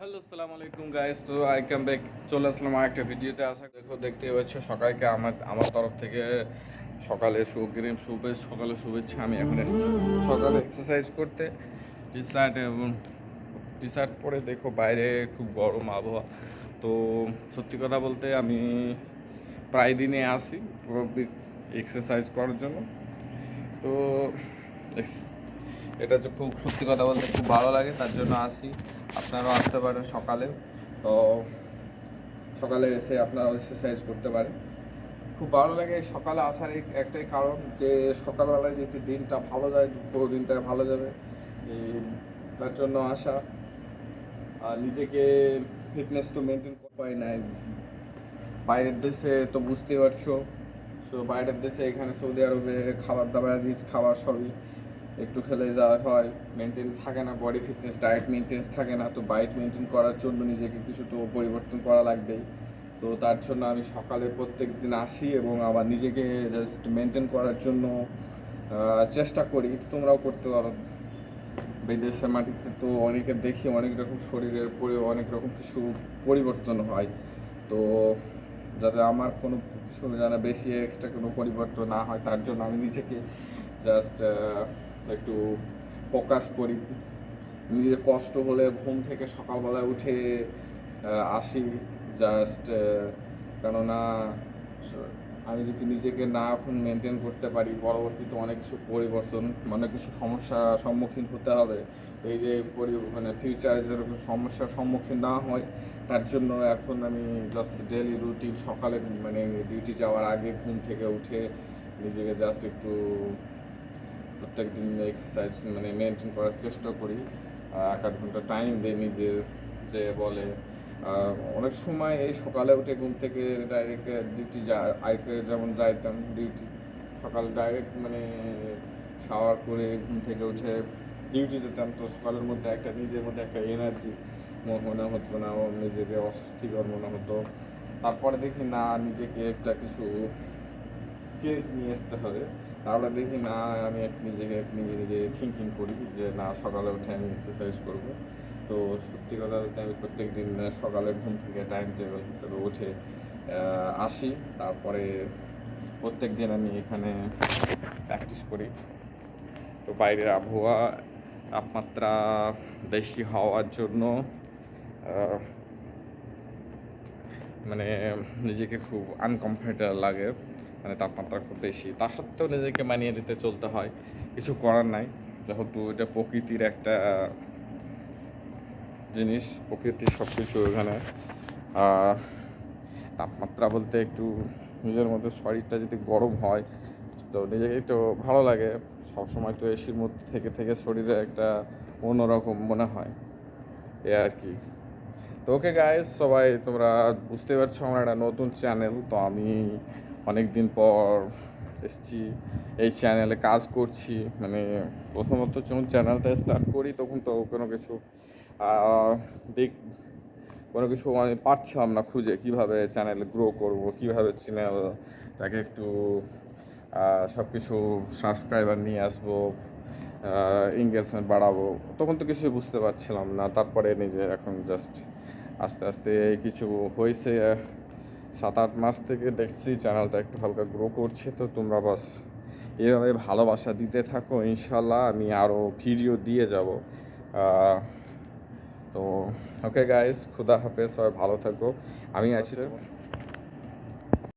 Hello, আসসালামু আলাইকুম guys তো আই কাম ব্যাক চলে আসলাম আর একটা ভিডিওতে আসা দেখো দেখতে পাচ্ছ সকালকে আমার আমার তরফ থেকে সকালে সুগ্রিম শুভে সকালে শুভেচ্ছা। আমি এখন এসেছি সকালে এক্সারসাইজ করতে। টি শার্ট এবং টি শার্ট পরে দেখো, বাইরে খুব গরম আবহাওয়া। তো সত্যি কথা বলতে আমি প্রায় দিনে আসি এক্সারসাইজ করার জন্য। তো এটা হচ্ছে খুব সত্যি কথা বলতে খুব ভালো লাগে, তার জন্য আসি। আপনারাও আসতে পারেন সকালে। তো সকালে এসে আপনারা এক্সারসাইজ করতে পারেন। খুব ভালো লাগে সকালে আসার এক- একটাই কারণ যে সকালবেলায় যদি দিনটা ভালো যায়, পুরো দিনটা ভালো যাবে। তার জন্য আসা। আর নিজেকে ফিটনেস তো মেনটেন পাই নাই। বাইরের দেশে তো বুঝতেই পারছ। সো বাইরের দেশে এখানে সৌদি আরবে খাবার দাবার রিচ খাবার সবই। একটু খেলে যাওয়া হয় মেনটেন থাকে না বডি ফিটনেস ডায়েট মেনটেন্স থাকে না, তো ডায়েট মেনটেন করার জন্য নিজেকে কিছু তো পরিবর্তন করা লাগবেই। তো তার জন্য আমি সকালে প্রত্যেক দিন আসি এবং আবার নিজেকে জাস্ট মেনটেন করার জন্য চেষ্টা করি। তোমরাও করতে পারো। বিদেশের মাটিতে তো অনেকে দেখি অনেক রকম শরীরের পরে অনেক রকম কিছু পরিবর্তন হয়। তো যাতে আমার কোনো কিছু যেন বেশি এক্সট্রা কোনো পরিবর্তন না হয়, তার জন্য আমি নিজেকে জাস্ট একটু ফোকাস করি। নিজের কষ্ট হলে ঘুম থেকে সকালবেলায় উঠে আসি জাস্ট কেননা আমি যদি নিজেকে না এখন মেনটেন করতে পারি, পরবর্তীতে অনেক কিছু পরিবর্তন, অনেক কিছু সমস্যার সম্মুখীন হতে হবে। এই যে মানে ফিউচারে যেরকম সমস্যার সম্মুখীন না হয়, তার জন্য এখন আমি জাস্ট ডেলি রুটিন সকালে মানে ডিউটি যাওয়ার আগে ঘুম থেকে উঠে নিজেকে জাস্ট একটু প্রত্যেক দিন এক্সারসাইজ মানে মেনটেন করার চেষ্টা করি এক আধ ঘণ্টা টাইম দিই নিজের, যে বলে অনেক সময় এই সকালে উঠে ঘুম থেকে ডাইরেক্ট ডিউটি যা আগে যেমন যাইতাম ডিউটি সকাল ডাইরেক্ট মানে শাওয়ার করে ঘুম থেকে উঠে ডিউটি যেতাম, তো সকালের মধ্যে একটা, নিজের মধ্যে একটা এনার্জি মনে হতো না নিজেকে অস্বস্তিকর মনে হতো। তারপরে দেখি না, নিজেকে একটা কিছু চেঞ্জ নিয়ে আসতে হবে। তারপরে দেখি না, আমি এক নিজেকে নিজে নিজে থিঙ্কিং করি যে না, সকালে উঠে আমি এক্সারসাইজ করব। তো সত্যি কথা বলতে আমি প্রত্যেক দিন সকালে ঘুম থেকে টাইম টেবিল হিসেবে উঠে আসি। তারপরে প্রত্যেক দিন আমি এখানে প্র্যাকটিস করি। তো বাইরের আবহাওয়া, তাপমাত্রা বেশি হওয়ার জন্য মানে নিজেকে খুব আনকমফর্টেবল লাগে। মানে তাপমাত্রা খুব বেশি। তা সত্ত্বেও নিজেকে মানিয়ে নিতে চলতে হয়। কিছু করার নাই। যেহেতু এটা প্রকৃতির একটা জিনিস। প্রকৃতির সব কিছু এখানে তাপমাত্রা বলতে একটু নিজের মধ্যে শরীরটা যদি গরম হয়, তো নিজেকে একটু ভালো লাগে। সবসময় তো এসির মধ্যে থেকে থেকে শরীরে একটা অন্যরকম মনে হয়। এ আর কি। তো ওকে গাইস সবাই তোমরা বুঝতে পারছ আমার একটা নতুন চ্যানেল তো আমি অনেক দিন পর এসছি, এই চ্যানেলে কাজ করছি। মানে প্রথমত যখন চ্যানেলটা স্টার্ট করি, তখন তো কোনো কিছু দিক কোনো কিছু আমি পারছিলাম না খুঁজে, কীভাবে চ্যানেল গ্রো করব, কীভাবে চ্যানেলটাকে একটু সব কিছু সাবস্ক্রাইবার নিয়ে আসব এঙ্গেজমেন্ট বাড়াবো, তখন তো কিছুই বুঝতে পারছিলাম না। তারপরে নিজে এখন জাস্ট আস্তে আস্তে কিছু হয়েছে। সাত আট মাস থেকে দেখছি চ্যানেলটা একটু হালকা গ্রো করছে তো তোমরা বাস এভাবে ভালোবাসা দিতে থাকো ইনশাল্লাহ আমি আরও ভিডিও দিয়ে যাব। আহ, তো ওকে গাইস খুদা হাফেজ সবাই ভালো থাকো। আমি আছি